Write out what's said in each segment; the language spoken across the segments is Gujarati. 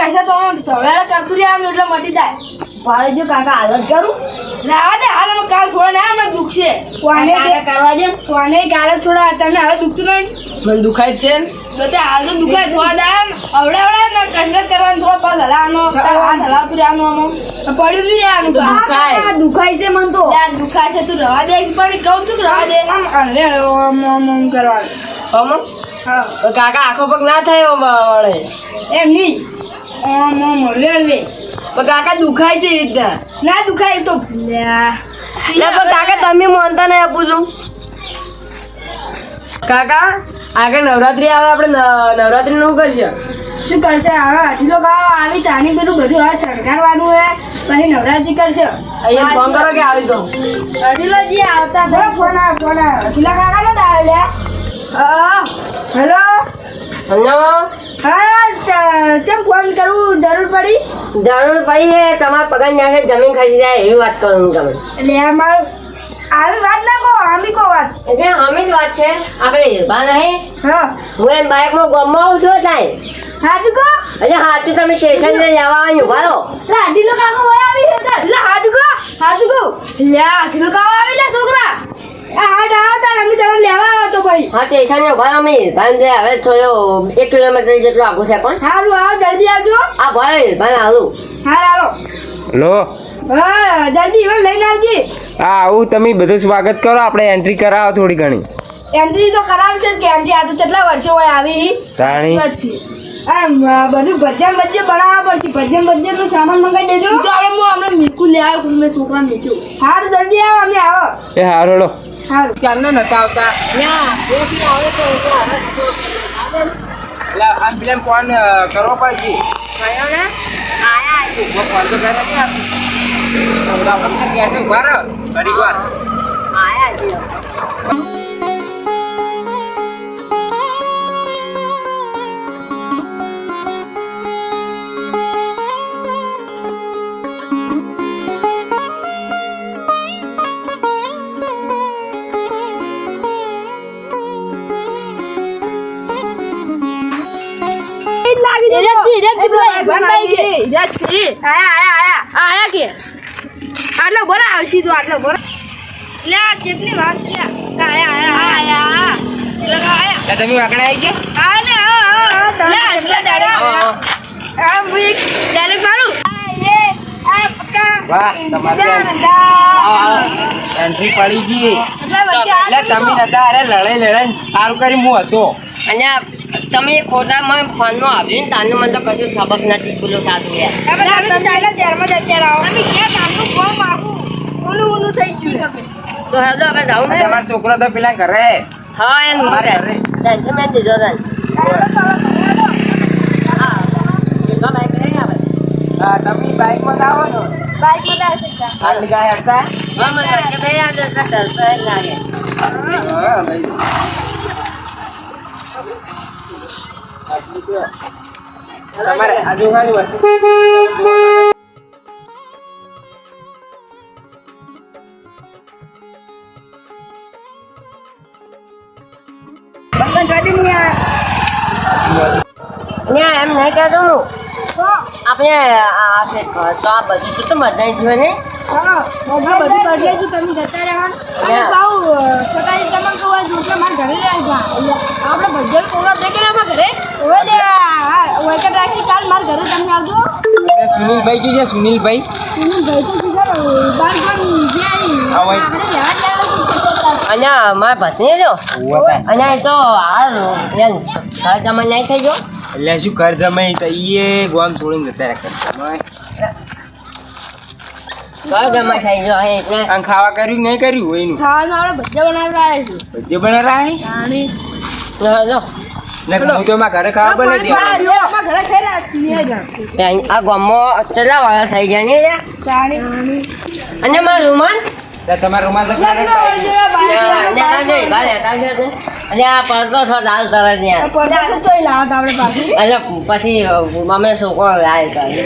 કહેશે તો હું ધોળાડા કરતું રહેવાનું એટલે મટી જાય. પાડે જો કાકા હાલત કરું. લાવા દે હાલ અમે કાલ છોડે ને દુઃખ દુખશે. કોને કરવા દે. કોને કાલે છોડા તને હવે દુખતું નહીં. મને દુખાય જ છે ને. તો તે હાલ તો દુખાય થોડા આમ અવડે અવડે ને કસરત કરવાનું થોડો પગ હલાવવાનો હાથ હલાવતું રહેવાનું. આમ પડ્યું નહીં આનું. દુખાય. દુખાય છે મન તો. યાર દુખાય છે તું રવા દે પણ કહું છું રવા દે. આમ અરે આમ આમ આમ કરવાનું આમ? હા. કાકા આખો પગ ના થાય એમ વળે. એમ નહીં. આમ આમ હળવે હળવે પણ કાકા દુખાય છે એ રીતના ના દુખાય તો. પણ કાકા તમે માનતા નહીં આપું છું. કાકા આગળ નવરાત્રી આવે આપણે ન- નવરાત્રી નું કરશે? શું કરશે? હવે આટલો ભાવ આવી તાની પેલું બધું હવે શણગારવાનું હે પછી નવરાત્રી કરશે. અહીંયા ફોન કરો કે આવી તો? અઢીલાજી આવતા ફોન ફોન અઢીલા કાકા નો આવે લ્યા હા હેલો? હા કેમ ફોન કરવું જરૂર પડી? જરૂર પડી એ તમારા પગાર નાખે જમીન ખસી જાય એવી વાત કરું તમે એટલે અમાર આવી વાત ના કહો આમી વાત. એટલે અમે જ વાત છે આપણે હિરબા નહીં હા. હું એમ બાઇકમાં ગમવા આવું છું ત્યાં હાજુ કહો? એટલે હાથથી તમે સ્ટેશન જઈને જવા આવવાનું ઊભા રહો. લા લોકો આવી રહ્યા લા હાજુ કહો હાજુ કાકો આવી લે છોકરા. તો ભાઈ હા ને ઊભા રહો અમે હિરબાન હવે થયો એક કિલોમીટર જેટલું આગું છે પણ. સારું આવો જલ્દી આવજો. આ ભાઈ હિરબાન આલું હા હાલો. લો હા જલ્દી ઇવન લઈને આવજે. આ આવું તમે બધું સ્વાગત કરો આપણે એન્ટ્રી કરાવો થોડી ઘણી. એન્ટ્રી તો કરાવશે જ કે એન્ટ્રી આ તો કેટલા વર્ષો હોય આવી? તાણી આમ બધું ભજન ભજન બનાવવા પડશે. ભજન ભજન નો સામાન મંગાવી દેજો. તો આપણે હું હમણાં મીકુ લે આવ્યો મેં છોકરા મીઠું. સારું જલ્દી આવો અમે આવો. એ હારો લો સારું ક્યારનો નતા આવતા. આમ પેલા ફોન કરવો પડશે કયો ને? આયા ફોન તો કરે આપણે ક્યાં ઊભા રહો. ઘડીક વાર. આયા છે આયા આયા આયા. આયા કે? આટલો બરા આવશી તું આટલો બરા લે કેટલી વાત છે. લે આયા આયા આયા લગા આયા. તમે વાકડા આવી ગયા? આ લે આ આ આ લે એટલે આ ભાઈ ડાયરેક્ટ મારું. આ એ આ પક્કા. વાહ તમારે એન્ટ્રી પડી ગઈ. એટલે તમે નતા અરે લડાઈ લડાઈ. સારું કરી હું હતો. અને તમે ખોદા મને ફોનમાં આવ્યું ને તાનું મને તો કશું સબક નથી પેલું સાધુ યાર. તો હેલો હવે જાઉં ને. તમારો છોકરો તો પેલા ઘરે. હા એમ મારે ઘરે. ટેન્શન મેં દીધો હા દીધો બાઈક લઈને આવે હા તમે બાઇકમાં આવો ને આટલી ગાય છે હા મને બે આવે તો ચાલતો લાગે. હા ભાઈ. તમારે આજુબાજુ એમ નહીં કહેતો હું. આપણે આ છે તો આ બધું તો બધાય જોવે ને એટલે સુનિલભાઈ શું છે? સુનિલભાઈ? અને મારા ભત્રીએ જો ઉવ્વ તાન. અને એ તો હાલ એમ ઘર જમા નહીં થઈ ગયો. એટલે શું કર જમાઈ તો એ ગોમ છોડીને જતા આમ ખાવા કર્યું નહીં એનું? ખાવાનું આપણે છે જાણી હું તો એમાં ઘરે ખાવા બને આ વાળા થઈ ગયા ને અને મારા રૂમાલ? તમારા રૂમાલ તો લગ્ન વર્ષે અને આ. અને પડતો છો દાલ તરત તોય. પછી. અમે છોકરો લાલ કરે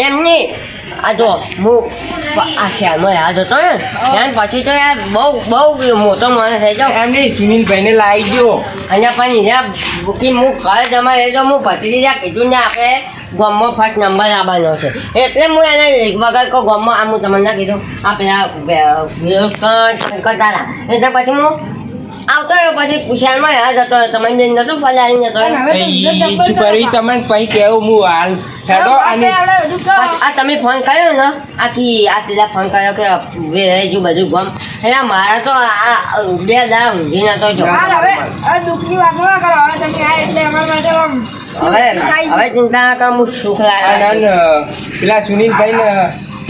એમ નહીં. આ જો હું આ શહેરમાં યાદ હતો ને ત્યાર પછી તો યાર બહુ બહુ મોટો માણસ થઈ જાવ એમ નહીં સુનિલભાઈને લાવી દો અને પણ ત્યાં બુકિંગ હું ઘરે જમા તો હું ત્યાં કીધું ને આપણે ગોમમાં ફર્સ્ટ નંબર આવવાનો છે. એટલે હું એને વગર કહું ગોમમાં આ હું તમને કીધું આ પેલા કરતા હતા. એટલે પછી હું આવતો રહ્યો પછી શહેરમાં યાદ હતો તમે બેન નતો ફલાઈ નતો તો ઈ વિરોધ શું કરી. તમને પછી કેવું હું હાલ અને કહો. આ તમે ફોન કર્યો ને આખી આ પેલા ફોન કર્યો કે વેરાઈ બધું ગમ. એટલે મારા તો આ બે દા ઊંઘી નતો જો. હવે હવે દુઃખની વાત ના કરો. હવે તમે આ એટલે અમારા માટે હવે હવે ચિંતા ના કર હું સુખ લાગે. પેલા સુનિલભાઈ સુનિલભાઈને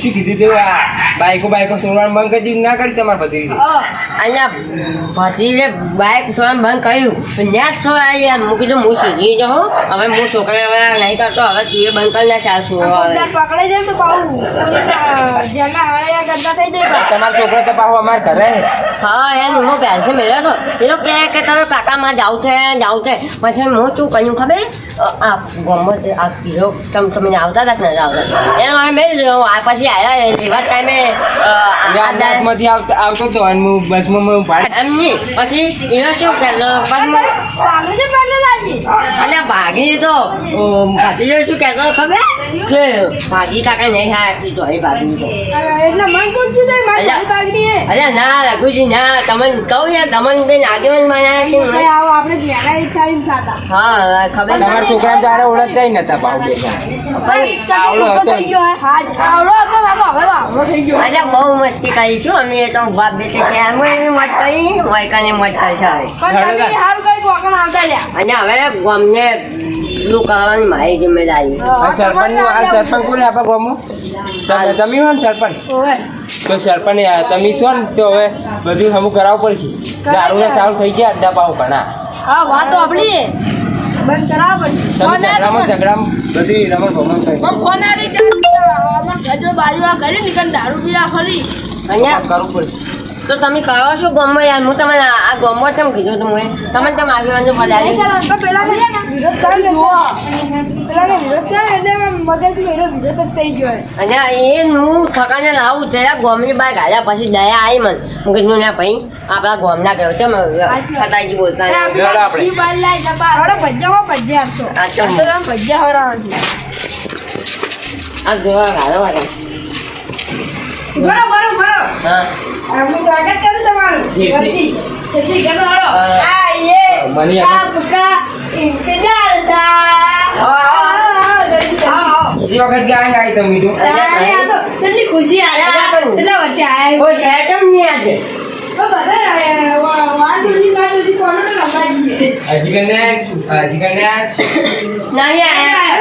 શું કીધું તું? આ બાઈકો બાઈકો સોરવાનું બંધ કરી દીધું ના કરી તમારા ભત્રીજી. હા. અહીંયા ભત્રીજે બાઈક સોવાનું બંધ કર્યું. પણ ત્યાં જ સો આવી યાર. મૂકી કીધું હું શીખી જાઉં હવે હું છોકરા હવે નહીં કરતો હવે તું એ બંધ કરી ના ચાલશું હવે. પકડાઈ જાય તો થઈ તમારો છોકરો તો પાછો અમારે ઘરે. હા એમ હું પહેલથી મળ્યો હતો. એ લોકો કહે કે તારો કાકામાં જાવ છે જાવ છે. પછી હું શું કહ્યું ખબર? આ ગમત આ કીધો તમે તમે આવતા હતા કે નથી આવતા એમ અમે મેં આ પછી આવ્યા એવા ટાઈમે આવતો હતો અને હું બસમાં હું એમ નહીં. પછી એનો શું કે પછી ભાગી તો ભાગી શું કહેતો ખબર? કે ભાગી કાકા નહીં હા એટલી જોઈ ભાગી તો અરે એટલે મન પૂછ્યું નહીં મારી અલ્યા. પાઘડી ના રઘુજી ના તમને કહું યાર તમને બેન આગેવાન બનાવ્યા છે આવો આપણે વિચારીને ખાતા હા ખબર? તમારા છોકરા તારે ઓળખતા બે પણ આવડો હે? આવડો હતો હવે તો આવડો થઈ ગયો. અલ્યા બહુ મસ્તી કરી છું. અમે તો બાપ બેટે છે. અમે એવી મત કરી. વાયકાની મત કરી છે હવે. અને હવે ગમને પેલું કરવાની મારી જિમ્મેદારી. આ સરપંચનું આ સરપંચ કોને આપે ગોમો તમે તમે હો ને સરપંચ? તો સરપંચ આ તમે છો ને તો હવે બધું હમું કરાવવું પડશે. દારૂને સારું થઈ ગયા અડ્ડા પાવ ઘણા હા. વાતો આપણી. બંધ કરાવો ઝઘડામાં તો ઝઘડામાં બધી રમણ ભમણ થઈ ફોન અમારા ઘર જો ઘરે નીકળ દારૂ પીવા ફરી. અહીંયા? કરવું પડશે. તો તમે કહો છો ગમમાં યાર? હું તમને આ ગમમાં કેમ કીધું તું મેં? તમે કેમ આગેવાનું પધારી પણ પેલા વિરોધ કરી લેવો પેલા ને વિરોધ કરે એટલે એમ મગજથી એનો વિરોધ જ થઈ ગયો હે. અને એ હું થકાને લાવું છે. ગોમની બાર ગાળ્યા પછી દયા આવી મને. હું કીધું ના ભાઈ આપણા ગોમના કહ્યું છે. ફટાજી બોલતા આ જોવા ગાળો બરો, બરો, બરો. હા. આપનું સ્વાગત કરું તમારું. જી, જી. કરો. હા. આ મને આગળ- આપકા ઇંતજાર થા. બીજી વખત ગાય ગાય તમે તો અરે, આ તો કેટલી ખુશી આયા. કેટલા વર્ષે આયા. કોઈ છે કેમ નહીં આજે હજી કને હજી કને નહીં આયા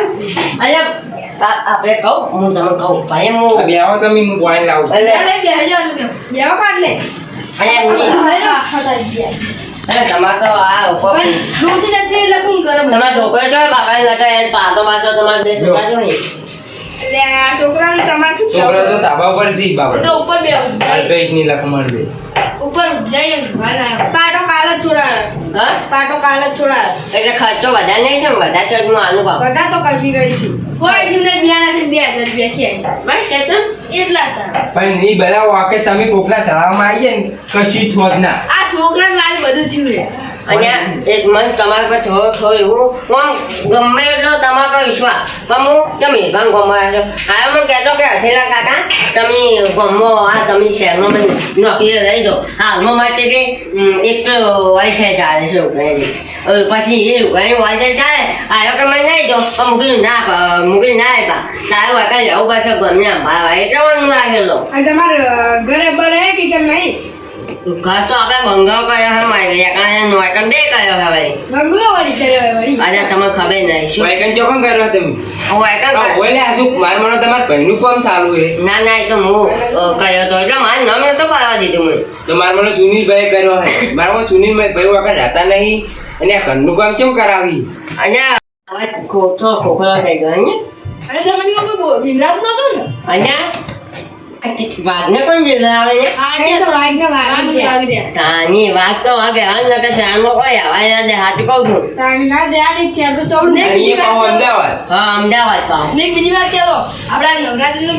આ- આપણે કહું હું તમને કહું ભાઈ હું બેહો તમે હું વાઈન લાવું અરે બેહજો. બેહો કાઢ લે. અરે. અરે તમારે તો આ ઉપર? તમારા છોકરો જો બાપા લગાય એને પાતો પાછો તમારે બે છોકરા છો આ છોકરાને તમારે શું છોકરો? તો ધાબા ઉપર જી બાબા. તો ઉપર બે અલ્પેશની લખમણ દે. ઉપર જઈએ પાટો કાલ જ છોડાયો હા? પાટો કાલ જ છોડાયો એટલે ખર્ચો વધારે નહીં છે બધા શર્ટમાં આનું ભાવ બધા તો કશી રહી છું. કોઈ જીવને બિયાના થઈને બે હજાર રૂપિયા થયા બસ છે તો એટલા હતા. પણ એ બધા વાકે તમે કોકના શાળામાં આવી જાય ને કશી થોડ ના. આ છોકરા મારે બધું થયું અને એક મન તમારા પર થોડો થોડું એવું હું ગમે એટલો તમારા પર વિશ્વાસ. પણ હું તમે પણ ગમાયા છો? હા મને કહેતો કે હસેલા કાકા, તમે ગમો આ તમે શહેરમાં નોકરી લઈ દો હાલમાં માટે કે એક તો ચાલે છે કહે પછી એ ઘણી વાયફાઈ ચાલે આવ્યો કે મને લઈ દો પણ મૂકીને ના મૂકીને ના આપ્યા તારું વાંકા જવું પાછો ગમને મારવા એટલે મને રાખેલો. તમારે ઘરે હે કે કેમ નહીં? ઘર તો આપણે બંગાળ કર્યો હે મારે એકાને નોયકન બે હવે બંગલો વળી કર્યો હોય વળી. આજે તમને ખબર નહીં શું? વાયકન ચોકન કર્યો તમે? હું વાયકન હા, બોલે આ શું મારા મને તમારા ભાઈનું કામ સારું છે? ના ના એ તો હું અ, કર્યો તો એટલે મારું નામ નતો કરવા દીધું મેં. તો મારા મને સુનિલભાઈ કર્યો છે મારા સુનિલભાઈ ભાઈ વખત રહેતા નહીં અને આ ઘરનું કામ કેમ કરાવી? અને હવે ખોખલો ખોખલો થઈ ગયો અહીંયા. અને તમને કહું કે બો- ને? અને વાઘને વાઘ તો હાલ કોઈ સાચું કહું છું. છે. તો ને અમદાવાદ. હા અમદાવાદ પાવ ને બીજી વાત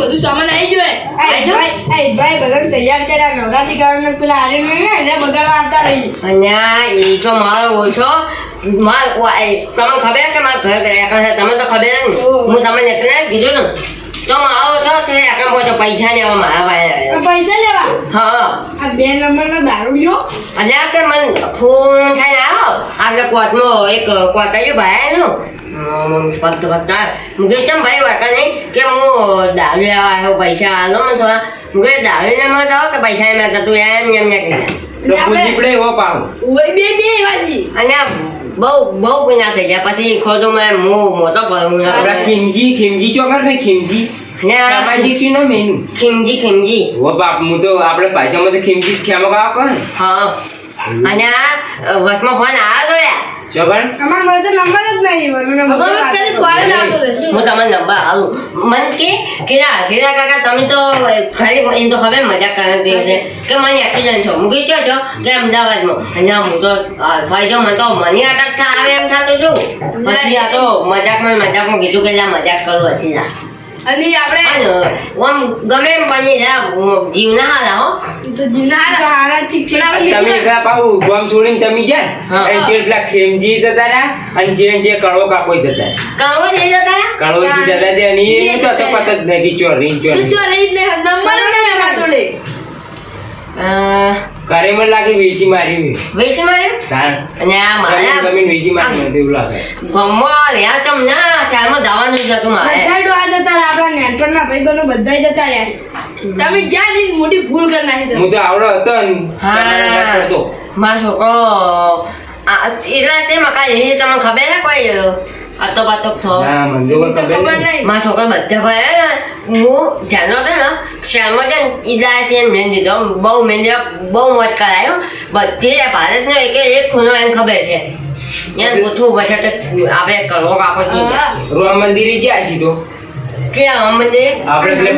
બધું સામાન આવી ગયું એ ભાઈ તૈયાર કર્યા. નવરાત્રી કારણ પેલા આર્યન ને એને બગાડવા આવતા રહી. અને એ તો મારો ઓછો માર તમને ખબર કે મારા ઘર તમે તો ખબર હું તમને એટલે કીધું ને. તો છો તે કહો પૈસા લેવા મારા પાસે પૈસા લેવા? હા. આ બે નંબરનો લ્યો. અને આ કે મને ફોન થઈને આવ્યો આપણે કોર્ટમાં એક કોર્ટાયું ભાઈ એનું. ફક્ત ફક્ત ચમ ભાઈ વાતા નહીં કે હું દારૂ લેવા આવ્યો પૈસા આલો મને થોડા. કહે દારૂ લેવા જાઓ કે પૈસા એમ તું એમ એમ ને કહી બે બે અને આ બહુ બહુ પીના થઈ ગયા પછી ખોટું મેં હું મોટો પડું આપડા ખીમજી ખીમજી ચોકર ને ખીમજી? ને શું નામ ખીમજી ખીમજી. બાપ હું તો આપણે ભાષામાં તો ખીમજી કહે ને હા. અને આ વચમાં ફોન આવ્યો યાર. ચોકર અમાર મને તો નંબર જ નહીં વરુનો નંબર કદી ફોન જ આવતો રહે. હું તમને નંબર આલું મન કે કે ના સીરા કાકા તમે તો ખરી એમ તો ખબર મજાક કરે તે છે કે મને એક્સિડન્ટ છો. હું ક્યાં છો? કે અમદાવાદમાં. અને હું તો ભાઈ જો મને તો મની અટક આવે એમ થતું છું પછી આ તો મજાકમાં મજાકમાં કીધું કે મજાક કરું હસી જા અને આપણે આમ ગમે એમ બની જાય જીવ ના હાલા હો. તો જીવના હારા હારા ઠીક છે આપણે તમે એકલા પાછું ગોમ છોડીને તમે જાય હા. અને જે પેલા ખેમજી જતા રહ્યા અને જે જે કળો કાપો જતા કળો જે થઈ જતા કળોજી જતા જે અને એ તો તો પત જ નહીં ચોર રીન ચોર તો જો જ નહીં નંબર જ નહીં અમારા જોડે. કરે મને લાગે વીસી મારી વેચી મારી અને આ મારા ગમીને વેચી મારી મને તો એવું લાગે ગમો રહ્યા તમ ના શાળામાં જવાનું જ મારે બધા ડોહા જતા રહ્યા આપણા નેટવર્કના ભાઈબંધો બધા જતા રહ્યા તમે જ્યાં નહીં મોટી ભૂલ કરી નાખી હું તો આવડો હતો ને હા. મારો છોકરો આ એટલા છે મકા એ તમને ખબર છે કોઈ આતો પાતો થો ના મને તો ખબર ખબર નહીં. મારા છોકરા બધા ભાઈ હું જાનો હતો ને શ્યામમાં છે ને ઈદા છે મેં દીધો બહુ મેં બહુ મોજ કરાયો બધી ભારતનો એક એક ખૂણો એને ખબર છે. એમ ગોઠવું પછી તો આપણે કરો કાપો હા. રામ મંદિરે જ્યાં છીએ તો? ક્યાં મંદિર? આપણે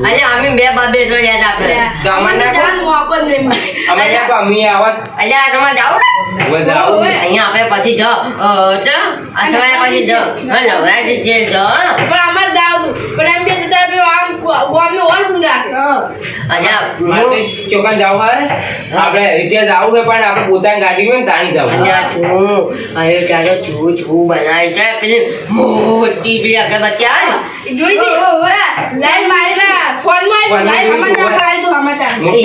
અને અમે બે બાબે તો યાદ આપણે તો અમને અમારે મોકો જ નહીં અમે ત્યાં અમે આવત અલ્યા તમે જાઓ. હવે જાવું અહીંયા આપણે પછી જ. ચ. પછી જ. હા નવરાત્રી જે જ. પણ અમારે જાવ હતું પણ બે આમ ગોમને ઓર રાખે મારે તો ચોકન જાવું હોય? આપણે રીતે જાવું છે પણ આપણે પોતાની ગાડી હોય ને તાણી જાવું. છું અરે ચાલો છું છું બનાવી છે. પેલી મોટી પેલી અગરબત્તી આવે જોઈ દી લાઈન મારેલા ફોનમાં ફોનમાં સમાચાર એ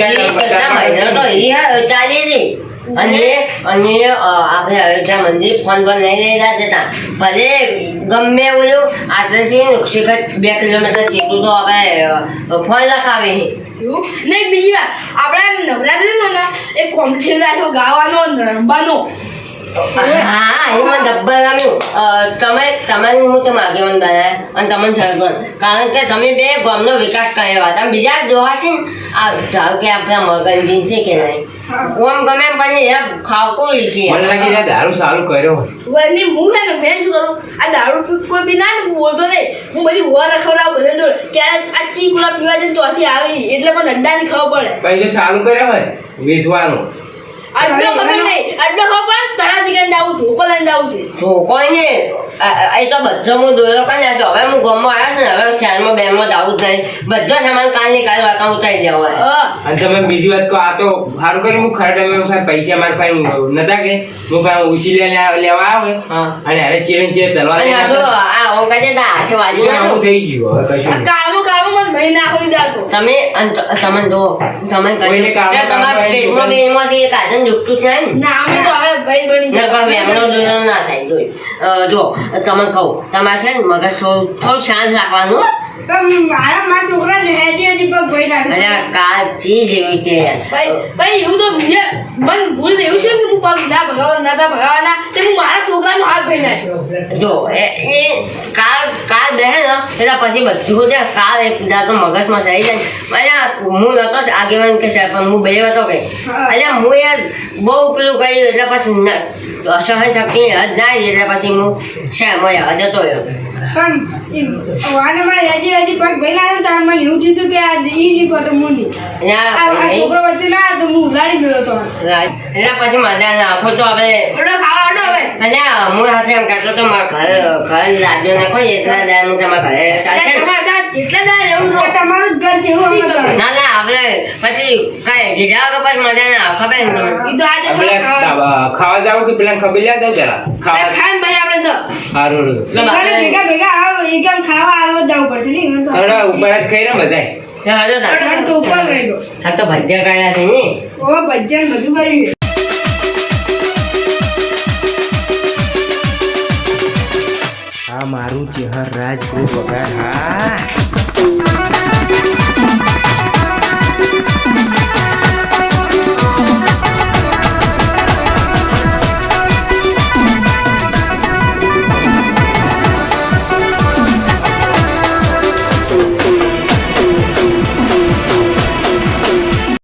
મહિના તો એ ચાલે છે. અને અને આપણે અયોધ્યા મંદિર ફોન પર નહીં લઈ જતા. ભલે ગમે એવું એવું આટલેથી શિખર બે કિલોમીટર સીધું તો આપણે ફોન લખાવે નહીં એવું? ને એક બીજી વાત. આપણા નવરાત્રીનો ને એક કોમ્પિટિશન રાખ્યો ગાવાનો રમવાનો હા એ મને ડબ્બા તમે તમે હું તો આગેવાન બનાવ્યા અને તમને સરપંચ કારણ કે તમે બે ગામનો વિકાસ કર્યો તમે બીજા જોવા છે ને આ ધારો કે આપણા મગનજી છે કે નહીં? ઓમ ગમે એમ પણ એ ખાવતું છે. મને લાગે છે દારૂ સારું કર્યો વળી હું ને મેં શું કરું? આ દારૂ કોઈ પી ના ને બોલતો નહીં. હું બધી વર રખવડાવું બધે જોડે. કે આ આ ચી ગુલાબ પીવા જઈને ચોથી આવી એટલે મને ની ખબર પડે. પણ સારું કર્યો હોય વેચવાનું. આટલો ખબર નહીં. આટલો ખબર જાવું ધોકો લઈને જાવું છે. તો ને એ તો બધો હું દોરો કરી નાખ્યો. હવે હું ગામમાં આવ્યો છું ને હવે ચારમાં બેનમાં જવું જ નહીં. બધો સામાન કાલની કાલ વાંકા ઉતારી દેવો અને તમે બીજી વાત કહો આ તો સારું કર્યું. હું ખરા ટાઈમે સાહેબ પૈસા મારા પાસે નતા કે. હું કાંઈ ઉછી લે લેવા આવે. અને હવે ચીડે ચીડે તલવાર આ કાજે તા હાથે વાજી હું થઈ ગયું હવે કશું ભાઈ નાખો નહીં દાડતો તમે તમે જો તમે કહ્યું તમારા પેટમાં હોય બેમાંથી એક આજન જુકતું છે ના. અમે તો હવે ભાઈ બની ના એમનો દુર્યો ના થાય જોઈ. જો તમે કહું તમારે છે ને મગજ થોડું થોડું શાંત રાખવાનું મારા મારા છોકરા ને હેજી હેજી ભાઈ આ ચીજ એવી છે. ભાઈ ભાઈ એવું તો મને મન ભૂલ એવું છે કે હું પગ ના ભગાવવા ના તા ભગાવવાના તે હું મારા છોકરાનો હાથ ભાઈ નાખ્યો. જો એ એ કાર કાર બેહે ને એટલે પછી બધું છે કાર એક જાતનો મગજમાં થઈ જાય. એટલે હું નતો આગેવાન કે સાહેબ પણ હું બે હતો કે. હા. એટલે હું યાર બહુ પેલું કર્યું એટલે પછી અસહન શક્તિ હદ ના એટલે પછી હું છે જવા જતો રહ્યો. પણ વાને મારે હજી હજી પગ ભાઈ ના તો મને એવું થયું કે આ ઈ નીકળો તો આ આ છોકરો વચ્ચે ના એટલે પછી મજા નાખો તો હવે. અને હું હાથે એમ કહેતો તો મારા ઘરે ઘર લાદ્યો નાખો એટલા દાડ હું તમારા ઘરે ચાલશે ને ના ના હવે પછી કઈ ગીજા કે પછી મજા ના આખો ખબર ને ઈ તો આજે ખાવા. જાવ કે પેલા ખબર લ્યા જાવ જરા ખાવા ખાઈને ભાઈ આપણે તો. સારું ભેગા ભેગા આવો એકમ ખાવા આવો જવું પડશે ને અરે ઉપર જ ખાઈ રહ્યા બધાય. ચાલો. ઘર તો ઉપર રહેલો? આ તો ભજીયા કર્યા છે ને. ઓ ભજન બધું કર્યું આ મારું ચેહર રાજ વગર. હા.